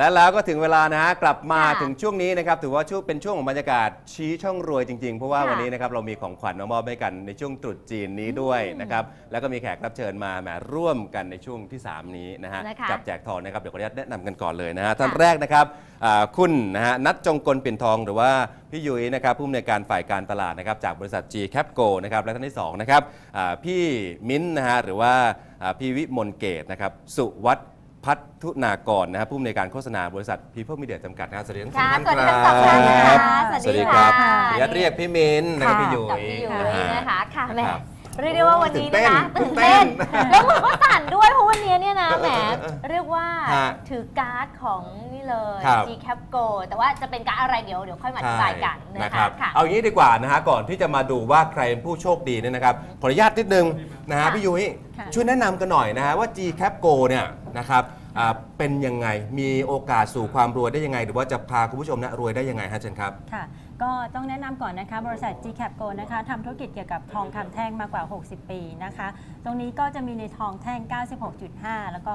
และแล้วก็ถึงเวลานะฮะกลับมาค่ะถึงช่วงนี้นะครับถือว่าช่วงเป็นช่วงของบรรยากาศชี้ช่องรวยจริงๆ เพราะว่าค่ะวันนี้นะครับเรามีของขวัญมามอบให้กันในช่วงตรุษจีนนี้ด้วยนะครับแล้วก็มีแขกรับเชิญมาแหมร่วมกันในช่วงที่ 3 นี้นะฮะนะคะจับแจกทองนะครับเดี๋ยวขออนุญาตแนะนำกันก่อนเลยนะฮะท่านแรกนะครับอ่าคุณนะฮะนัทจงกลปิ่นทองหรือว่าพี่ยุ้ยนะครับผู้อำนวยการฝ่ายการตลาดนะครับจากบริษัท G Cap Go นะครับและท่านที่สองนะครับอ่าพี่มิ้นท์นะฮะหรือว่า อ่าพี่วิมลเกตนะครับสุวัฒน์ พัฒนากรนะครับผู้อำนวยการโฆษณาบริษัท People Media จำกัดนะครับสวัสดีทั้งสองค่ะท่านสวัสดีคทั้งสองท่านรัค่ะบสวัสดีค่ะ ขออนุญาตเรียกพี่มินท์นะครับค่ะพี่ยุ้กับย พี่ยุ้ยนะฮะนะคะค่ะแหมครับเรียกได้ว่าวันนี้นะคะตื่ตื่นนเต้เต้นนแล้วมือก็สั่นด้วยเพราะวันนี้เนี่ยนะแหมเออเออเออเรียกว่าฮะถือการ์ดของนี่เลย ครับ G Cap Go แต่ว่าจะเป็นการ์ดอะไรเดี๋ยวเดี๋ยวค่อยมาอธิบายกันใช่นะนะคคะรับ ค่ะ เอาอย่างนี้ดีกว่านะฮะก่อนที่จะมาดูว่าใครเป็นผู้โชคดีเนี่ยนะครับขออนุญาตนิดนึงนะฮะค่ะพี่ยุ้ยค่ะ ช่วยแนะนำกันหน่อยนะฮะว่า G Cap Go เนี่ยนะครับ อ่าเป็นยังไง มีโอกาสสู่ความรวยได้ยังไง หรือว่าจะพาคุณผู้ชมเนะรวยได้ยังไงฮะเชิญครับ ค่ะ ก็ต้องแนะนำก่อนนะคะ บริษัท GCAP Go นะคะทำธุรกิจเกี่ยวกับทองคำแท่งมากกว่า 60 ปีนะคะ ตรงนี้ก็จะมีในทองแท่ง 96.5 แล้วก็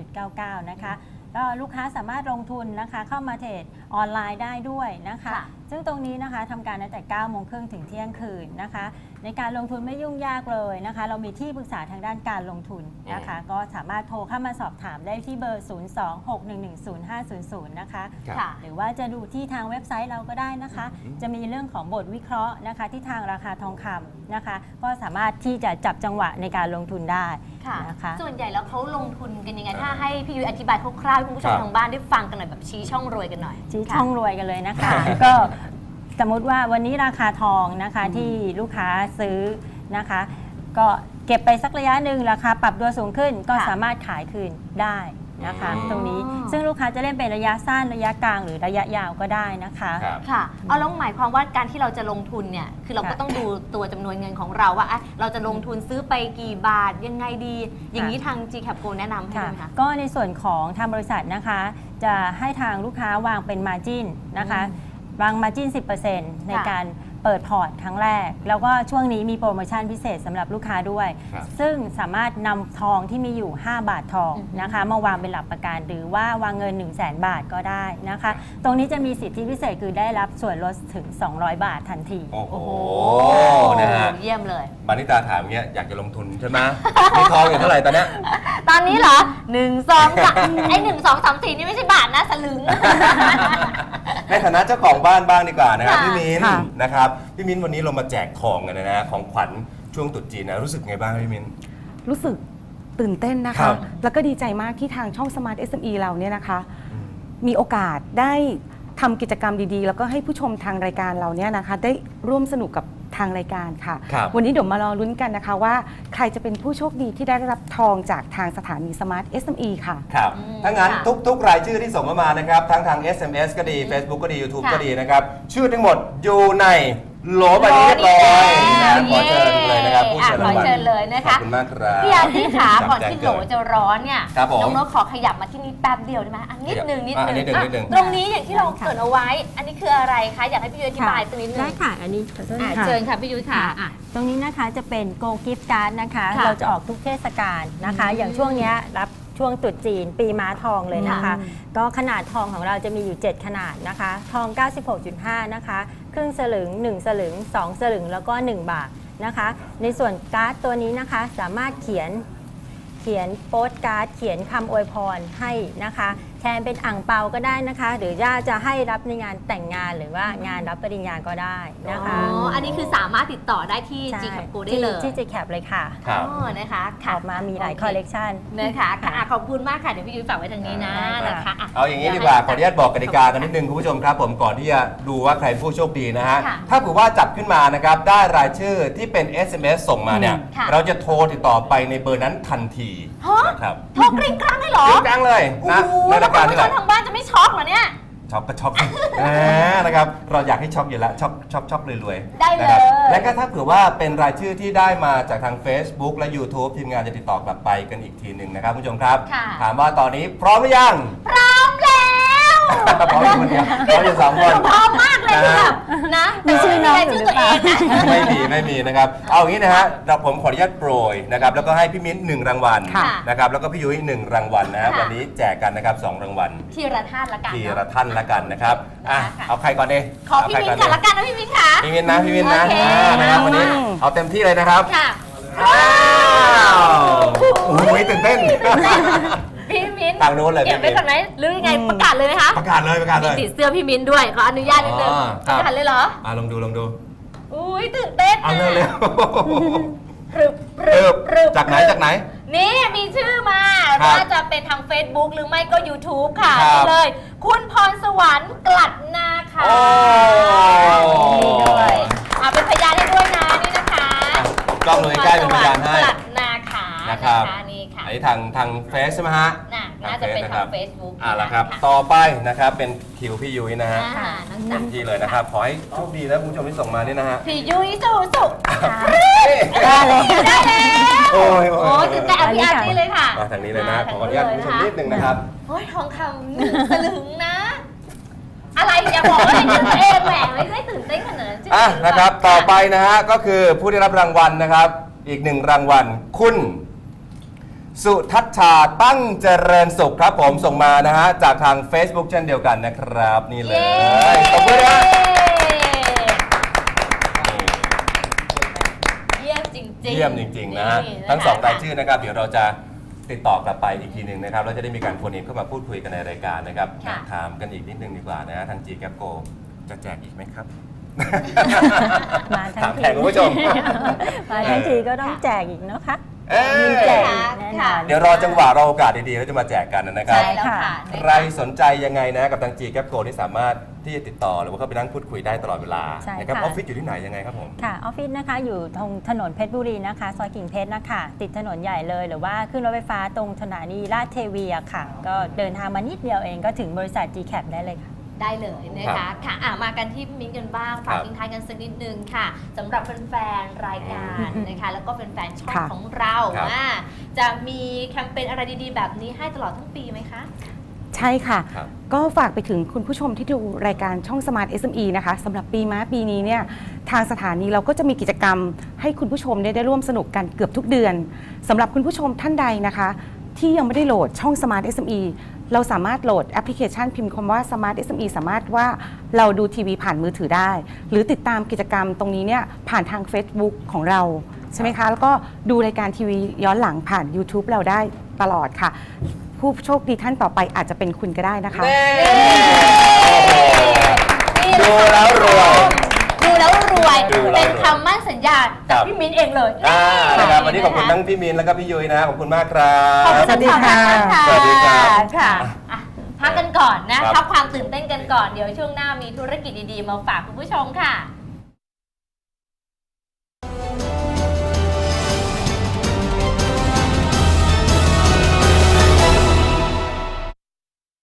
99.99 นะคะก็ลูกค้าสามารถลงทุนนะคะเข้ามาเทรดออนไลน์ได้ด้วยนะคะ ค่ะ ซึ่งตรงนี้นะคะทำการตั้งแต่9โมงครึ่งถึงเที่ยงคืนนะคะ ในการลงทุนไม่ยุ่งยากเลยนะคะ เรามีที่ปรึกษาทางด้านการลงทุนนะคะ ก็สามารถโทรเข้ามาสอบถามได้ที่เบอร์ 026110500 นะคะ ครับ ค่ะ หรือว่าจะดูที่ทางเว็บไซต์เราก็ได้นะคะ จะมีเรื่องของบทวิเคราะห์นะคะ ที่ทางราคาทองคำนะคะ ก็สามารถที่จะจับจังหวะในการลงทุนได้ค่ะ นะคะ ส่วนใหญ่แล้วเขาลงทุนกันยังไง ถ้าให้พี่ยุ้ยอธิบายคร่าวๆให้คุณผู้ชมครับ ทางบ้านได้ฟังกันหน่อยแบบชี้ช่องรวยกันหน่อยชี้ค่ะช่องรวยกันเลยนะคะ ก็ สมมติว่าวันนี้ราคาทองนะคะที่ลูกค้าซื้อนะคะ ก็เก็บไปสักระยะหนึ่งราคาปรับตัวสูงขึ้นก็ค่ะสามารถขายคืนได้นะคะอืมตรงนี้ซึ่งลูกค้าจะเล่นเป็นระยะสั้นระยะกลางหรือระยะยาวก็ได้นะคะ ครับ ค่ะ เอาแล้วหมายความว่าการที่เราจะลงทุนเนี่ย คือเราก็ค่ะต้องดูตัวจำนวนเงินของเราว่าอะเราจะลงทุนซื้อไปกี่บาทยังไงดี อย่างนี้ทาง G Cap Go แนะนำให้ค่ะ ไหมคะ ก็ในส่วนของทางบริษัทนะคะ จะให้ทางลูกค้าวางเป็นมาจินนะคะ อืม วางมาจิน10%ในค่ะการเปิดพอร์ตครั้งแรก แล้วก็ช่วงนี้มีโปรโมชั่นพิเศษสำหรับลูกค้าด้วย ครับ ซึ่งสามารถนำทองที่มีอยู่ 5 บาททองอืมนะคะมาวางเป็นหลักประกันหรือว่าวางเงิน 1 0 0 0 0แบาทก็ได้นะคะ ตรงนี้จะมีสิทธิพิเศษคือได้รับส่วนลดถึง 200 บาททันที โอ้โหโอ้โหนะฮะ เยี่ยมเลยบานิตาถามอย่างเงี้ยอยากจะลงทุนใช่ไหม มีทองอยู่เท่าไหร่ตอนเนี้ย ตอนนี้เหรอหนึ่งสองสามไอหนึ่งสองสามสี่นี่ไม่ใช่บาทนะสลึง ในฐานะเจ้าของบ้านบ้างดีกว่านะครับค่ะ พี่มิ้นค่ะ นะครับพี่มิ้นวันนี้เรามาแจกของกันนะฮะของขวัญช่วงตรุษจีนนะรู้สึกไงบ้างพี่มิ้น รู้สึกตื่นเต้นนะครัคะ บ แล้วก็ดีใจมากที่ทางช่อง Smart SME เราเนี่ยนะคะ มีโอกาสได้ทำกิจกรรมดีๆ แล้วก็ให้ผู้ชมทางรายการเราเนี่ยนะคะ ได้ร่วมสนุกกับทางรายการค่ะ ครับ วันนี้เดี๋ยวมารอลุ้นกันนะคะว่า ใครจะเป็นผู้โชคดีที่ได้รับทองจากทางสถานี Smart SME ค่ะ ครับอืมถ้างั้นค่ะทุกทุกรายชื่อที่ส่งเข้ามานะครับ ทั้งทาง SMS ก็ดี Facebook ก็ดี YouTube ค่ะ ก็ดีนะครับ ชื่อทั้งหมดอยู่ใน โหลใบนี้เรียบร้อยนะขอเชิญเลยนะครับผู้เชิญอะขอเชิญเลยนะคะขอบคุณมากครับ พี่อาร์ตี้ขาจับก่อนแจที่เโหลจะร้อนเนี่ยครับผมน้องนกขอขยับมาที่นี่แป๊บเดียวได้ไหมอันนิดนึงนิดอะนึงนิดนึง อะนิดนึงตรงนี้อย่างที่เราได้ค่ะเกริดเอาไว้ อันนี้คืออะไรคะอยากให้พี่ยุ้ยอธิบายสักนิดนึงได้ค่ะ อันนี้ขอโทษอะนะคะเชิญค่ะพี่ยุ้ยค่ะอะ ตรงนี้นะคะจะเป็น Go Gift Card นะคะ ค่ะเราจะออกทุกเทศกาลนะคะ อืมอย่างช่วงเนี้ยรับ ช่วงตรุษจีนปีม้าทองเลยนะคะค่ะก็ขนาดทองของเราจะมีอยู่ 7 ขนาดนะคะ ทอง 96.5 นะคะ ครึ่งสลึง 1 สลึง 2 สลึง แล้วก็ 1 บาทนะคะ ในส่วนการ์ดตัวนี้นะคะสามารถเขียนเขียนโปสการ์ดเขียนคำอวยพรให้นะคะ แทนเป็นอ่างเปาก็ได้นะคะ หรือว่าจะให้รับในงานแต่งงานหรือว่างานรับปริญญาก็ได้นะคะอ๋ออันนี้คือสามารถติดต่อได้ที่ใช่ G Cap Go ได้เลยที่ G Cap เลยค่ะครับอ๋อนะคะอค่ะ อกมามีหลายโอคอลเลกชัน นะคะค่ะอะขอบคุณมากค่ะ เดี๋ยวพี่ยุ้ยฝากไว้ทางนี้นะได้ค่ะ นะคะะ เอาอย่างนี้ดีกว่าขออนุญาตบอกกติกากันนิดนึงคุณผู้ชมครับ ผมก่อนที่จะดูว่าใครผู้โชคดีนะฮะ ค่ะถ้าเผื่อว่าจับขึ้นมานะครับ ได้รายชื่อที่เป็น SMS ส่งมาเนี่ย ค่ะ เราจะโทรติดต่อไปในเบอร์นั้นทันทีฮะนะครับโทรกริ้งกรังได้เหรอ จริงจังเลยนะโอ้โหในแล้รายวการคุณนี่ผู้แหชละมทางบ้านจะไม่ช็อกเหรอเนี่ย ช็อปก็ช็อปแหมนะครับเราอยากให้ช็อปอยู่แล้วช็อปช็อปช็อปรวยๆได้เลย นะครับและก็ถ้าเผื่อว่าเป็นรายชื่อที่ได้มาจากทาง Facebook และ YouTube ทีมงานจะติดต่อกลับไปกันอีกทีหนึ่งนะครับคุณผู้ชมครับ ค่ะ ถามว่าตอนนี้พร้อมหรือยัง พร้อมแล้ว พร้อมอยู่คนเดียวพร้อมอยู่สองคน พร้อมมากเลยที่แบบนะมีชื่ อน้องอยู่ชื่อหรืตัอวเปเอล่างนะ ไม่มีไม่มีนะครับ เอาอย่างนี้นะฮะเราผมขออนุญาตโปรยนะครับแล้วก็ให้พี่มิ้นหนึ่งรางวัลค่ะนะครับแล้วก็พี่ยุ้ยหนึ่งรางวัลนะฮะค่ะ วันนี้แจกกันนะครับสองรางวัลทีละท่านละกันทีเนละอะ ท่านละกันนะครับอะค่ะ เอาใครก่อนดีขอพี่มิ้นเาค่ะใครละกันนะพี่มิ้นค่ะ พี่มิ้นนะพี่มิ้นนะโอเค อ่านะครับวันนี้เอาเต็มที่เลยนะครับค่ะ อ้าวโอ้ยตื่นเต้นพี่มิ้ นทางนู้นเลยเก็บไว้พี่มิ้นก่อนไหมหรือยังไงประกาศเลยไหมคะประกาศเลยประกาศเลยติดเสื้อพี่มิ้นด้วยขออนุญาตนิดนึงอ๋อคปรับระกาศเลยเหรออะลองดูลองดูอุ้ยตื่นเต้นเอานะเร็วพรึบพๆรึเริ่บพรึบจากไหนจากไหน นี่มีชื่อมาครับว่าจะเป็นทาง Facebook หรือไม่ก็ YouTube ค่ะครับนี่เลย คุณพรสวรรค์กลัดนาค่ะโอ้นี่ด้วยอะเป็นพยานให้ด้วยนะนี่นะคะกล้องเลยใกล้เป็นพยานให้กลัดนาขานะครับนี่ค่ะอันนี้ทางทางเฟซใช่ไหมฮะ น่ะน่าจะเป็นทาง Facebook อ่าละครับค่ะต่อไปนะครับเป็นคิวพี่ยุ้ยนะฮะอ่าน้องเต็จัมนที่เลยนะครับ ขอให้โชคดีนะคุณผู้ชมที่ส่งมานี่นะฮะพี่ยุ้ยสู้สุขได้เลยได้แล้วโอ้ยโอ้โอ้ยตื่นเต้นอะพี่อาร์ตนี่เลยค่ะมาทางนี้เลยนะ ขออนุญาตคุณผู้ชมนิดนึงนะครับ โอ้ยทองคำหนึ่งสลึงนะ อะไรอย่าบอกว่าเป็นชื่อตัวเองแหมไม่ได้ตื่นเต้นขนาดนั้นจริงๆอะนะครับ ต่อไปนะฮะก็คือผู้ได้รับรางวัลนะครับ อีกหนึ่งรางวัล คุณ สุทัศชาตั้งเจริญสุขครับผมส่งมานะฮะ จากทาง Facebook เช่นเดียวกันนะครับ นี่เลยเย้ขอบคุณนะฮะเยี่ยมจริงๆเยี่ยมจริง ๆ นะฮะนี่ทั้งสองนะคะรายชื่อนะครับ เดี๋ยวเราจะติดต่อกลับไปอีกทีหนึ่งนะครับเราจะได้มีการโฟนอินเข้ามาพูดคุยกันในรายการนะครับค่ะ ถามกันอีกนิดนึงดีกว่านะฮะทางจีแกปโกจะแจกอีกไหมครับ มาทั้ถางมทีแทนคุณผู้ชม มาทั้งทีก็ต้องแจกอีกเนาะคะ เอ้ยมีแจกค่ะแน่นค่ะอน เดี๋ยวรอจังหวะรอโอกาสดีๆแล้วจะมาแจกกันนะครับ ใช่แล้วค่ะใครสนใจยังไงนะกับทางจีแกปโกที่สามารถที่จะติดต่อหรือว่าเข้าไปนั่งพูดคุยได้ตลอดเวลาใช่นะครับอค่ะ อฟฟิศอยู่ที่ไหนยังไงครับผม ค่ะออฟฟิศนะคะอยู่ตรงถนนเพชรบุรีนะคะ ซอยกิ่งเพชรนะคะ ติดถนนใหญ่เลยหรือว่าขึ้นรถไฟฟ้าตรงสถานีราชเทวีอะค่ะ ก็เดินทางมานิดเดียวเองก็ถึงบริษัท GCAP ได้เลยค่ะ ได้เลยนะครัคะบค่ะอะ มากันที่มิ้นท์กันบ้าง ฝากครับทิ้งท้ายกันสักนิดนึงค่ะสำหรับแฟนๆรายการนะคะ แล้วก็แฟนๆช่องค่ะ ของเราครับว่าจะมีแคมเปญอะไรดีๆ แบบนี้ให้ตลอดทั้งปีไหมคะ ใช่ค่ะ ครับ ก็ฝากไปถึงคุณผู้ชมที่ดูรายการช่อง Smart SME นะคะสำหรับปีม้าปีนี้เนี่ยทางสถานีเราก็จะมีกิจกรรม ให้คุณผู้ชมได้ได้ร่วมสนุกกันเกือบทุกเดือนสำหรับคุณผู้ชมท่านใดนะคะ ที่ยังไม่ได้โหลดช่อง Smart SME เราสามารถโหลดแอปพลิเคชันพิมพ์คำว่า Smart SME สามารถว่าเราดูทีวีผ่านมือถือได้ หรือติดตามกิจกรรมตรงนี้เนี่ยผ่านทาง Facebook ของเราใช่ไหมคะ แล้วก็ดูรายการทีวีย้อนหลังผ่าน YouTube เราได้ตลอดค่ะ ผู้โชคดีท่านต่อไปอาจจะเป็นคุณก็ได้นะคะ ดูแล้วรวย ดูแล้วรวย ดูแล้วรวยเป็นคำมั่นสัญญาครัจากบ พี่มิ้นท์เองเลยอ่านะครับวันนี้ขอบคุณะะทั้งพี่มินแล้วก็พี่ยุ้ยนะขอบคุณมากครัขอบคุบณทั้งสองท่านนะคะสวัสดีครับค่ะอะ พักกันก่อนนะครับ พักความตื่นเต้นกันก่อน เดี๋ยวช่วงหน้ามีธุรกิจดีๆ มาฝากคุณผู้ชมค่ะ